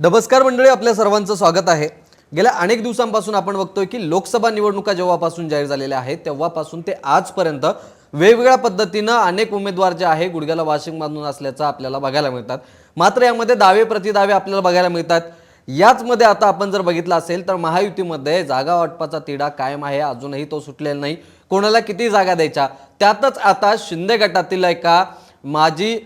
नमस्कार मंडळी आपल्या सर्वांचं स्वागत आहे. गेल्या अनेक दिवसांपासून आपण बघतोय की लोकसभा निवडणुका जेव्हापासून जाहीर झालेल्या आहेत तेव्हापासून ते आजपर्यंत वेगवेगळ्या पद्धतीनं अनेक उमेदवार जे आहे गुडघ्याला वाशिंग बांधून असल्याचं आपल्याला बघायला मिळतात. मात्र यामध्ये दावे प्रतिदावे आपल्याला बघायला मिळतात. याचमध्ये आता आपण जर बघितलं असेल तर महायुतीमध्ये जागा वाटपाचा तिढा कायम आहे. अजूनही तो सुटलेला नाही. कोणाला किती जागा द्यायच्या? त्यातच आता शिंदे गटातील एका माजी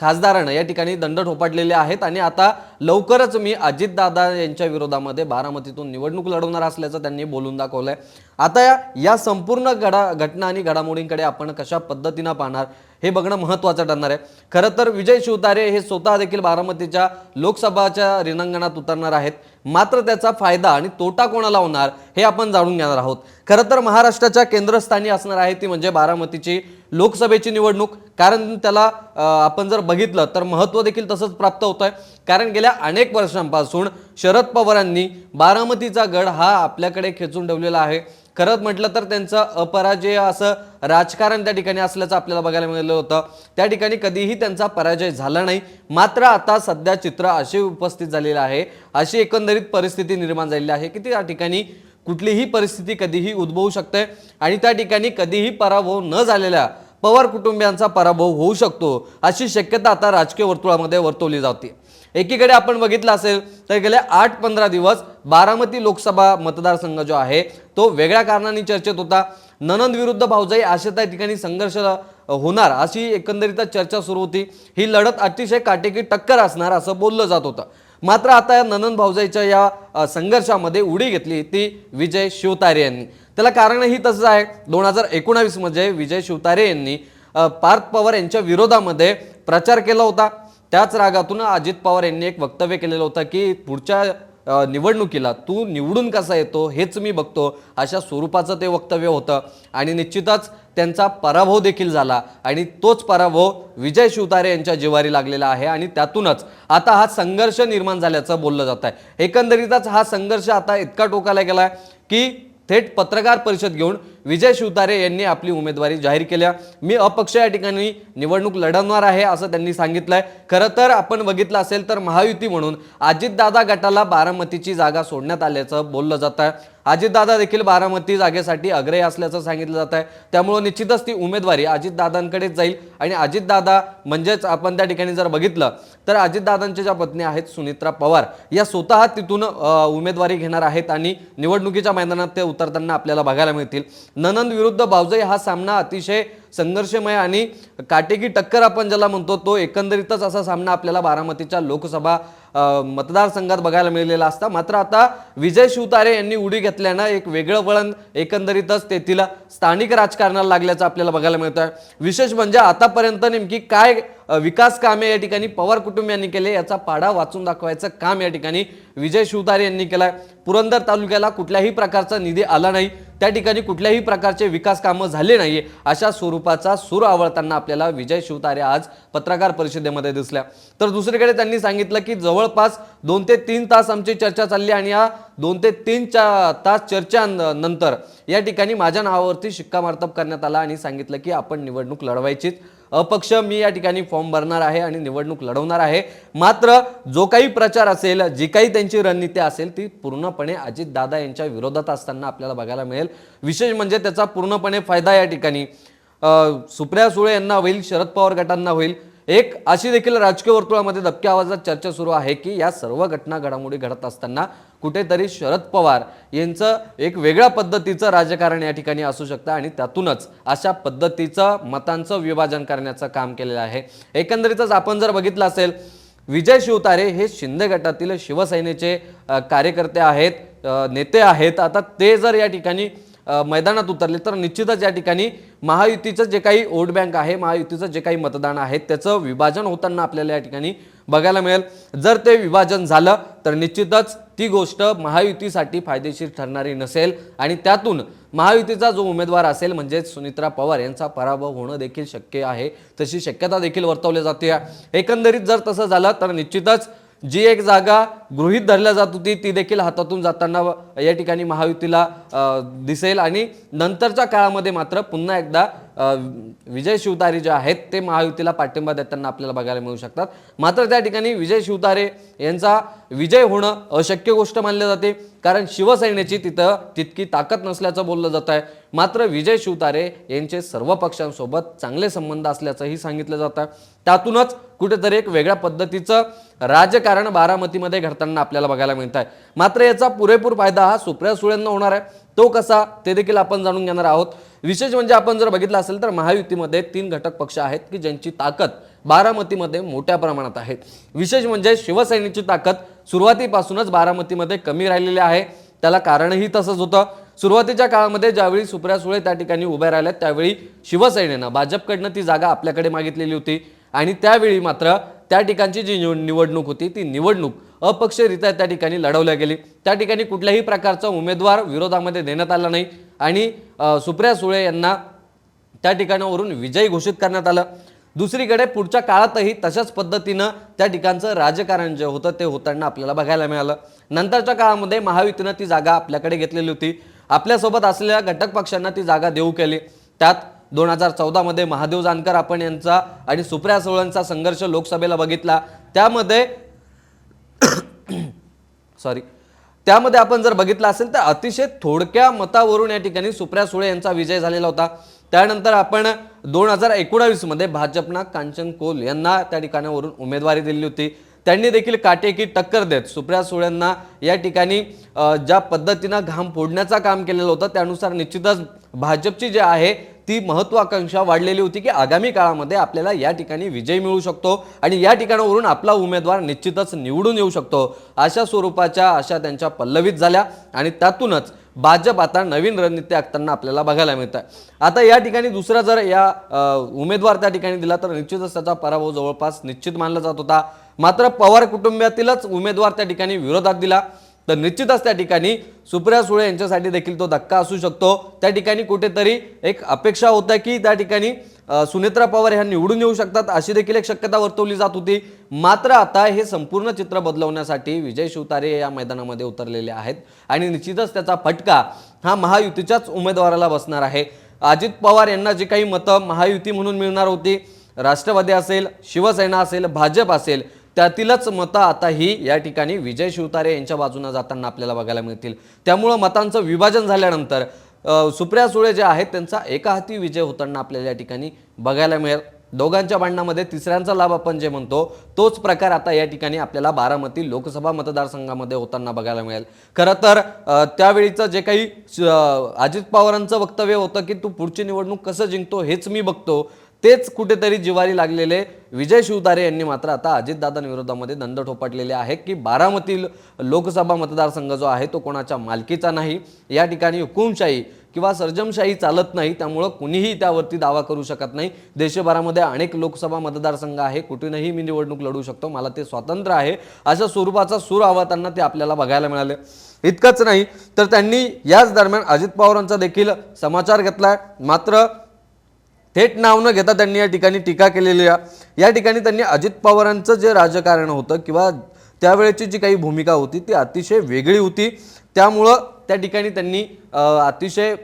खासदारानं या ठिकाणी दंड ठोपाटलेले आहेत आणि आता लवकरच मी अजितदादा यांच्या विरोधामध्ये बारामतीतून निवडणूक लढवणार असल्याचं त्यांनी बोलून दाखवलंय. आता या या संपूर्ण घडा घटना आणि घडामोडींकडे आपण कशा पद्धतीनं पाहणार हे बघणं महत्त्वाचं ठरणार आहे. खरं तर विजय शिवतारे हे स्वतः देखील बारामतीच्या लोकसभाच्या रिणांगणात उतरणार आहेत. मात्र त्याचा फायदा आणि तोटा कोणाला होणार हे आपण जाणून घेणार आहोत. खरं तर महाराष्ट्राच्या केंद्रस्थानी असणार आहे ती म्हणजे बारामतीची लोकसभेची निवडणूक कारण त्याला आपण जर बघितलं तर महत्त्व देखील तसंच प्राप्त होत आहे कारण गेल्या अनेक वर्षांपासून शरद पवारांनी बारामतीचा गड हा आपल्याकडे खेचून ठेवलेला आहे. खरंच म्हटलं तर त्यांचं अपराजय असं राजकारण त्या ठिकाणी असल्याचं आपल्याला बघायला मिळालं होतं. त्या ठिकाणी कधीही त्यांचा पराजय झाला नाही. मात्र आता सध्या चित्र असे उपस्थित झालेलं आहे. अशी एकंदरीत परिस्थिती निर्माण झालेली आहे की त्या ठिकाणी कुठलीही परिस्थिती कधीही उद्भवू शकते आणि त्या ठिकाणी कधीही पराभव न झालेल्या पवार कुटुंबियांचा पराभव होऊ शकतो अशी शक्यता आता राजकीय वर्तुळामध्ये वर्तवली जाते. एकीकडे आपण बघितलं असेल तर गेल्या आठ पंधरा दिवस बारामती लोकसभा मतदारसंघ जो आहे तो वेगळ्या कारणांनी चर्चेत होता. ननंद विरुद्ध भाऊजाई अशा त्या ठिकाणी संघर्ष होणार अशी एकंदरीतच चर्चा सुरू होती. ही लढत अतिशय काटेकी टक्कर असणार असं बोललं जात होतं. मात्र आता या ननंद भाऊजाईच्या या संघर्षामध्ये उडी घेतली ती विजय शिवतारे यांनी. त्याला कारणही तसंच आहे. दोन हजार एकोणावीसमध्ये विजय शिवतारे यांनी पार्थ पवार यांच्या विरोधामध्ये प्रचार केला होता. त्याच रागातून अजित पवार यांनी एक वक्तव्य केलेलं होतं की पुढच्या निवडणुकीला तू निवडून कसा येतो हेच मी बघतो अशा स्वरूपाचं ते वक्तव्य होतं. आणि निश्चितच त्यांचा पराभव देखील झाला आणि तोच पराभव विजय शिवतारे यांच्या जिवारी लागलेला आहे आणि त्यातूनच आता हा संघर्ष निर्माण झाल्याचं बोललं जात आहे एकंदरीतच हा संघर्ष आता इतका टोकाला गेला की थेट पत्रकार परिषद घेऊन विजय शिवतारे यांनी आपली उमेदवारी जाहीर केल्या. मी अपक्ष या ठिकाणी निवडणूक लढवणार आहे असं त्यांनी सांगितलंय. खरं तर आपण बघितलं असेल तर महायुती म्हणून अजितदादा गटाला बारामतीची जागा सोडण्यात आल्याचं बोललं जात आहे अजितदादा देखील बारामती जागेसाठी अग्रही असल्याचं सांगितलं जात आहे. त्यामुळं निश्चितच ती उमेदवारी अजितदादांकडेच जाईल. आणि अजितदादा म्हणजेच आपण त्या ठिकाणी जर बघितलं तर अजितदादांच्या ज्या पत्नी आहेत सुनित्रा पवार या स्वतः तिथून उमेदवारी घेणार आहेत आणि निवडणुकीच्या मैदानात ते उतरताना आपल्याला बघायला मिळतील. ननंद विरुद्ध बावजई हा सामना अतिशय संघर्षमय आणि काटेकी टक्कर आपण ज्याला म्हणतो तो एकंदरीतच असा सामना आपल्याला बारामतीच्या लोकसभा मतदारसंघात बघायला मिळालेला असता. मात्र आता विजय शिवतारे यांनी उडी घेतल्यानं एक वेगळं वळण एकंदरीतच तेथील स्थानिक राजकारणाला लागल्याचं आपल्याला बघायला मिळतं विशेष म्हणजे आतापर्यंत नेमकी काय विकास कामे या ठिकाणी पवार कुटुंबियांनी केले याचा पाढा वाचून दाखवायचं काम या ठिकाणी विजय शिवतारे यांनी केलं पुरंदर तालुक्याला कुठल्याही प्रकारचा निधी आला नाही त्या ठिकाणी कुठल्याही प्रकारचे विकास कामं झाले नाही अशा स्वरूपाचा सूर आवळताना आपल्याला विजय शिवतारे आज पत्रकार परिषदेमध्ये दिसल्या. तर दुसरीकडे त्यांनी सांगितलं की जवळपास दोन ते तीन तास आमची चर्चा चालली आणि या दोन ते तीन चा तास चर्चा नंतर या ठिकाणी माझ्या नावावरती शिक्कामार्तब करण्यात आला आणि सांगितलं की आपण निवडणूक लढवायचीच अपक्ष मी या ठिकाणी फॉर्म भरणार आहे आणि निवडणूक लढवणार आहे. मात्र जो काही प्रचार असेल जी काही त्यांची रणनीती असेल ती पूर्णपणे अजितदादा यांच्या विरोधात असताना आपल्याला बघायला मिळेल. विशेष म्हणजे त्याचा पूर्णपणे फायदा या ठिकाणी. सुप्रिया सुळे यांना होईल शरद पवार गटांना होईल. एक अशी देखील राजकीय वर्तुळामध्ये दबक्या आवाजात चर्चा सुरू आहे की या सर्व घटना घडामोडी घडत असताना कुठेतरी शरद पवार यांचं एक वेगळ्या पद्धतीचं राजकारण या ठिकाणी असू शकतं आणि त्यातूनच अशा पद्धतीचं मतांचं विभाजन करण्याचं काम केलेलं आहे. एकंदरीतच आपण जर बघितलं असेल विजय शिवतारे हे शिंदे गटातील शिवसेनेचे कार्यकर्ते आहेत नेते आहेत. आता ते जर या ठिकाणी मैदानात उतरले तर निश्चितच या ठिकाणी महायुतीचं जे काही वोट बँक आहे महायुतीचं जे काही मतदान आहे त्याचं विभाजन होताना आपल्याला या ठिकाणी बघायला मिळेल. जर ते विभाजन झालं तर निश्चितच ती गोष्ट महायुतीसाठी फायदेशीर ठरणारी नसेल. आणि त्यातून महायुतीचा जो उमेदवार असेल म्हणजेच सुनित्रा पवार यांचा पराभव होणं देखील शक्य आहे. तशी शक्यता देखील वर्तवली जाते. एकंदरीत जर तसं झालं तर निश्चितच जी एक जागा गृहीत धरल्या जात होती ती देखील हातातून जाताना या ठिकाणी महायुतीला दिसेल. आणि नंतरच्या काळामध्ये मात्र पुन्हा एकदा विजय शिवतारे जे आहेत ते महायुतीला पाठिंबा देताना आपल्याला बघायला मिळू शकतात. मात्र त्या ठिकाणी विजय शिवतारे यांचा विजय होणं अशक्य गोष्ट मानली जाते. कारण शिवसेनेची तिथं तितकी ताकद नसल्याचं बोललं जात आहे. मात्र विजय शिवतारे यांचे सर्व पक्षांसोबत चांगले संबंध असल्याचंही सांगितलं जातं. त्यातूनच कुठेतरी एक वेगळ्या पद्धतीचं राजकारण बारामतीमध्ये घडताना आपल्याला बघायला मिळत आहे मात्र याचा पुरेपूर फायदा हा सुप्रिया सुळेंना होणार आहे. तो कसा ते देखील आपण जाणून घेणार आहोत. विशेष म्हणजे आपण जर बघितलं असेल तर महायुतीमध्ये तीन घटक पक्ष आहेत की ज्यांची ताकद बारामतीमध्ये मोठ्या प्रमाणात आहे. विशेष म्हणजे शिवसेनेची ताकद सुरुवातीपासूनच बारामतीमध्ये कमी राहिलेली आहे. त्याला कारणही तसंच होतं. सुरुवातीच्या काळामध्ये ज्यावेळी सुप्रिया सुळे त्या ठिकाणी उभ्या राहिल्या त्यावेळी शिवसेनेनं भाजपकडनं ती जागा आपल्याकडे मागितलेली होती. आणि त्यावेळी मात्र त्या ठिकाणची जी निवडणूक होती ती निवडणूक अपक्षरित्या त्या ठिकाणी लढवल्या गेली. त्या ठिकाणी कुठल्याही प्रकारचा उमेदवार विरोधामध्ये देण्यात आला नाही. आणि सुप्रिया सुळे यांना त्या ठिकाणावरून विजयी घोषित करण्यात आलं. दुसरीकडे पुढच्या काळातही तशाच पद्धतीनं त्या ठिकाणचं राजकारण जे होतं ते होताना आपल्याला बघायला मिळालं. नंतरच्या काळामध्ये महायुतीनं ती जागा आपल्याकडे घेतलेली होती. आपल्यासोबत असलेल्या घटक पक्षांना ती जागा देऊ केली. त्यात दोन हजार चौदामध्ये महादेव जानकर आपण यांचा आणि सुप्रिया सुळेंचा संघर्ष लोकसभेला बघितला. त्यामध्ये सॉरी त्यामध्ये आपण जर बघितलं असेल तर अतिशय थोडक्या मतावरून या ठिकाणी सुप्रिया सुळे यांचा विजय झालेला होता. त्यानंतर आपण दोन हजार एकोणावीसमध्ये भाजपना कांचन कोल यांना त्या ठिकाणावरून उमेदवारी दिली होती. त्यांनी देखील काटेकी टक्कर देत सुप्रिया सुळेंना या ठिकाणी ज्या पद्धतीनं घाम फोडण्याचं काम केलेलं होतं त्यानुसार निश्चितच भाजपची जी आहे ती महत्वाकांक्षा वाढलेली होती की आगामी काळामध्ये आपल्याला या ठिकाणी विजय मिळू शकतो आणि या ठिकाणावरून आपला उमेदवार निश्चितच निवडून येऊ शकतो. अशा स्वरूपाच्या अशा त्यांच्या पल्लवीत झाल्या आणि त्यातूनच भाजप आता नवीन रणनीती आखताना आपल्याला बघायला मिळत आहे आता या ठिकाणी दुसरा जर या उमेदवार त्या ठिकाणी दिला तर निश्चितच त्याचा पराभव जवळपास निश्चित मानला जात होता. मात्र पवार कुटुंबातीलच उमेदवार त्या ठिकाणी विरोधात दिला. तर निश्चितच त्या ठिकाणी सुप्रिया सुळे यांच्यासाठी देखील तो धक्का असू शकतो. त्या ठिकाणी कुठेतरी एक अपेक्षा होत्या की त्या ठिकाणी सुनेत्रा पवार ह्या निवडून येऊ शकतात. अशी देखील एक शक्यता वर्तवली जात होती. मात्र आता हे संपूर्ण चित्र बदलवण्यासाठी विजय शिवतारे या मैदानामध्ये उतरलेले आहेत. आणि निश्चितच त्याचा फटका हा महायुतीच्याच उमेदवाराला बसणार आहे. अजित पवार यांना जी काही मतं महायुती म्हणून मिळणार होती राष्ट्रवादी असेल शिवसेना असेल भाजप असेल त्यातीलच मतं आता ही या ठिकाणी विजय शिवतारे यांच्या बाजूनं जाताना आपल्याला बघायला मिळतील. त्यामुळं मतांचं विभाजन झाल्यानंतर सुप्रिया सुळे जे आहेत त्यांचा एका हाती विजय होताना आपल्याला या ठिकाणी बघायला मिळेल. दोघांच्या भांडणामध्ये तिसऱ्यांचा लाभ आपण जे म्हणतो तोच प्रकार आता या ठिकाणी आपल्याला बारामती लोकसभा मतदारसंघामध्ये होताना बघायला मिळेल. खरं तर त्यावेळीचं जे काही अजित पवारांचं वक्तव्य होतं की तू पुढची निवडणूक कसं जिंकतो हेच मी बघतो. तेच कुठेतरी जिवारी लागलेले विजय शिवतारे यांनी मात्र आता अजितदादांविरोधामध्ये दंड ठोपाटलेले आहे की बारामती लोकसभा मतदारसंघ जो आहे तो कोणाच्या मालकीचा नाही. या ठिकाणी हुकुमशाही किंवा सर्जमशाही चालत नाही त्यामुळं कुणीही त्यावरती दावा करू शकत नाही. देशभरामध्ये अनेक लोकसभा मतदारसंघ आहे कुठूनही मी निवडणूक लढू शकतो मला ते स्वातंत्र्य आहे. अशा स्वरूपाचा सूर आवातांना ते आपल्याला बघायला मिळाले. इतकंच नाही तर त्यांनी याच दरम्यान अजित पवारांचा देखील समाचार घेतला मात्र थेट नाव न घेता त्यांनी या ठिकाणी टीका केलेली आहे. या ठिकाणी त्यांनी अजित पवारांचं जे राजकारण होतं किंवा त्यावेळेची जी काही भूमिका होती ती अतिशय वेगळी होती. त्यामुळं त्या ठिकाणी त्यांनी अतिशय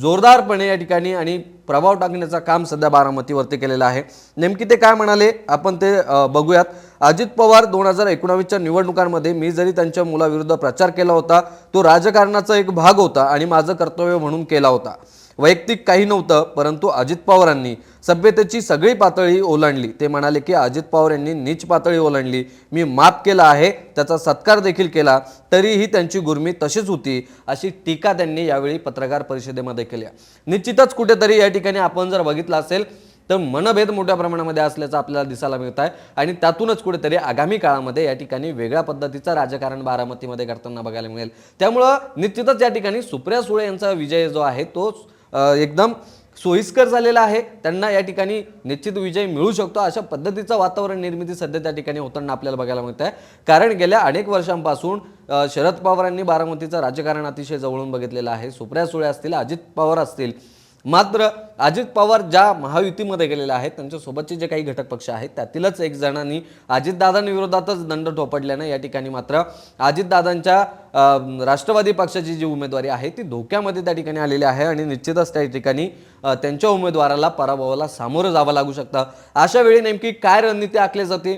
जोरदारपणे या ठिकाणी आणि प्रभाव टाकण्याचं काम सध्या बारामतीवरती केलेलं आहे. नेमकी ते काय म्हणाले आपण ते बघूयात. अजित पवार दोन हजार एकोणावीसच्या निवडणुकांमध्ये मी जरी त्यांच्या मुलाविरुद्ध प्रचार केला होता तो राजकारणाचा एक भाग होता आणि माझं कर्तव्य म्हणून केला होता. वैयक्तिक काही नव्हतं परंतु अजित पवारांनी सभ्यतेची सगळी पातळी ओलांडली. ते म्हणाले की अजित पवार यांनी नीच पातळी ओलांडली. मी माफ केला आहे त्याचा सत्कार देखील केला तरीही त्यांची गुरमी तशीच होती अशी टीका त्यांनी यावेळी पत्रकार परिषदेमध्ये केली. निश्चितच कुठेतरी या ठिकाणी आपण जर बघितलं असेल तर मनभेद मोठ्या प्रमाणामध्ये असल्याचं आपल्याला दिसायला मिळत आहे आणि त्यातूनच कुठेतरी आगामी काळामध्ये या ठिकाणी वेगळ्या पद्धतीचं राजकारण बारामतीमध्ये करताना बघायला मिळेल. त्यामुळं निश्चितच या ठिकाणी सुप्रिया सुळे यांचा विजय जो आहे तो एकदम सोयीस्कर झालेला आहे. त्यांना या ठिकाणी निश्चित विजय मिळू शकतो. अशा पद्धतीचं वातावरण निर्मिती सध्या त्या ठिकाणी होताना आपल्याला बघायला मिळत आहे. कारण गेल्या अनेक वर्षांपासून शरद पवारांनी बारामतीचं राजकारण अतिशय जवळून बघितलेलं आहे. सुप्रिया सुळे असतील अजित पवार असतील मात्र अजित पवार ज्या महायुतीमध्ये गेलेले आहेत त्यांच्यासोबतचे जे काही घटक पक्ष आहेत त्यातीलच एक जणांनी अजितदादांविरोधातच दंड ठोपडल्यानं या ठिकाणी मात्र अजितदादांच्या राष्ट्रवादी पक्षाची जी उमेदवारी आहे ती धोक्यामध्ये त्या ठिकाणी आलेली आहे आणि निश्चितच त्या ठिकाणी त्यांच्या उमेदवाराला पराभवाला सामोरं जावं लागू शकतं. अशा वेळी नेमकी काय रणनीती आखली जाते?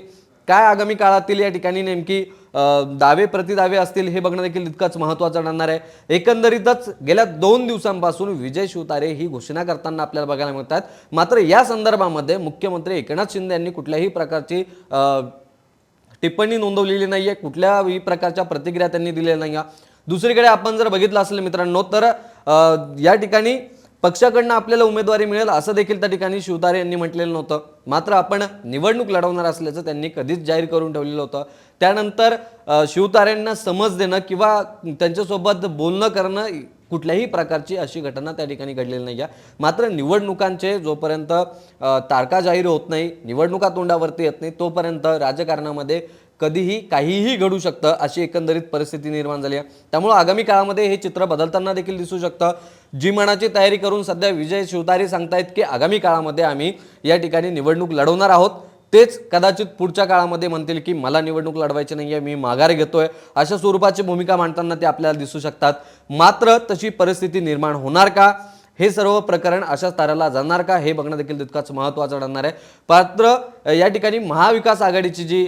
काय आगामी काळातील या ठिकाणी नेमकी दावे प्रतिदावे असतील हे बघणं देखील तितकंच महत्त्वाचं ठरणार आहे. एकंदरीतच गेल्या दोन दिवसांपासून विजय शिवतारे ही घोषणा करताना आपल्याला बघायला मिळतात. मात्र या संदर्भामध्ये मुख्यमंत्री एकनाथ शिंदे यांनी कुठल्याही प्रकारची टिप्पणी नोंदवलेली नाही आहे कुठल्याही प्रकारच्या प्रतिक्रिया त्यांनी दिलेल्या नाही आहे दुसरीकडे आपण जर बघितलं असेल मित्रांनो तर या ठिकाणी पक्षाकडनं आपल्याला उमेदवारी मिळेल असं देखील त्या ठिकाणी शिवतारे यांनी म्हटलेलं नव्हतं. मात्र आपण निवडणूक लढवणार असल्याचं त्यांनी कधीच जाहीर करून ठेवलेलं होतं. त्यानंतर शिवतारेंना समज देणं किंवा त्यांच्यासोबत बोलणं करणं कुठल्याही प्रकारची अशी घटना त्या ठिकाणी घडलेली नाही आहे मात्र निवडणुकांचे जोपर्यंत तारका तारखा जाहीर होत नाही निवडणुका तोंडावरती येत नाही तोपर्यंत राजकारणामध्ये कधीही काहीही घडू शकतं अशी एकंदरीत परिस्थिती निर्माण झाली आहे. त्यामुळे आगामी काळामध्ये हे चित्र बदलताना देखील दिसू शकतं. जी मनाची तयारी करून सध्या विजय शिवतारे सांगतायत की आगामी काळामध्ये आम्ही या ठिकाणी निवडणूक लढवणार आहोत. तेच कदाचित पुढच्या काळामध्ये म्हणतील की मला निवडणूक लढवायची नाही आहे मी माघार घेतोय. अशा स्वरूपाची भूमिका मांडताना ते आपल्याला दिसू शकतात. मात्र तशी परिस्थिती निर्माण होणार का? हे सर्व प्रकरण अशाच ताऱ्याला जाणार का? हे बघणं देखील तितकाच महत्त्वाचं ठरणार आहे. मात्र या ठिकाणी महाविकास आघाडीची जी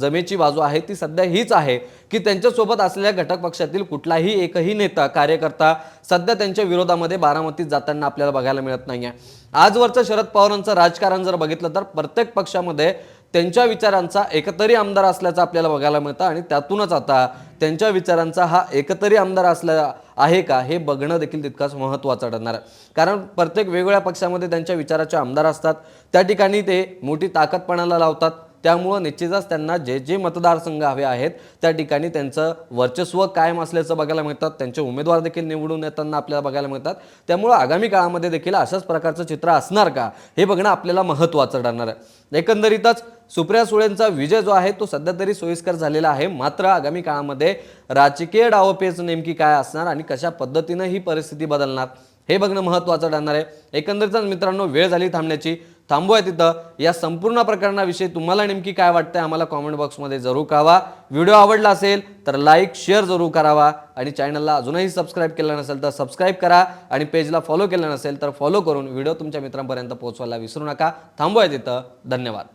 जमेची बाजू आहे ती सध्या हीच आहे की त्यांच्यासोबत असलेल्या घटक पक्षातील कुठलाही एकही नेता कार्यकर्ता सध्या त्यांच्या विरोधामध्ये बारामतीत जाताना आपल्याला बघायला मिळत नाही आहे आजवरचं शरद पवारांचं राजकारण जर बघितलं तर प्रत्येक पक्षामध्ये त्यांच्या विचारांचा एकतरी आमदार असल्याचं आपल्याला बघायला मिळतं आणि त्यातूनच आता त्यांच्या विचारांचा हा एकतरी आमदार असल्या आहे का? हे बघणं देखील तितकाच महत्त्वाचं ठरणार आहे. कारण प्रत्येक वेगवेगळ्या पक्षामध्ये त्यांच्या विचाराचे आमदार असतात. त्या ठिकाणी ते मोठी ताकदपणाला लावतात. त्यामुळं निश्चितच त्यांना जे जे मतदारसंघ हवे आहेत त्या ठिकाणी त्यांचं वर्चस्व कायम असल्याचं बघायला मिळतात. त्यांचे उमेदवार देखील निवडून येताना आपल्याला बघायला मिळतात. त्यामुळं आगामी काळामध्ये देखील अशाच प्रकारचं चित्र असणार का हे बघणं आपल्याला महत्त्वाचं ठरणार आहे. एकंदरीतच सुप्रिया सुळेंचा विजय जो आहे तो सध्या तरी सोयीस्कर झालेला आहे. मात्र आगामी काळामध्ये राजकीय डावपेच नेमकी काय असणार आणि कशा पद्धतीनं ही परिस्थिती बदलणार हे बघणं महत्त्वाचं ठरणार आहे. एकंदरीतच मित्रांनो वेळ झाली थांबण्याची. थांबूया तिथं. या संपूर्ण प्रकरणाविषयी तुम्हाला नेमकी काय वाटतंय आम्हाला कॉमेंट बॉक्समध्ये जरूर कळवा. व्हिडिओ आवडला असेल तर लाईक शेअर जरूर करावा. आणि चॅनलला अजूनही सबस्क्राईब केलं नसेल तर सबस्क्राईब करा. आणि पेजला फॉलो केलं नसेल तर फॉलो करून व्हिडिओ तुमच्या मित्रांपर्यंत पोहोचवायला विसरू नका. थांबूया तिथं. धन्यवाद.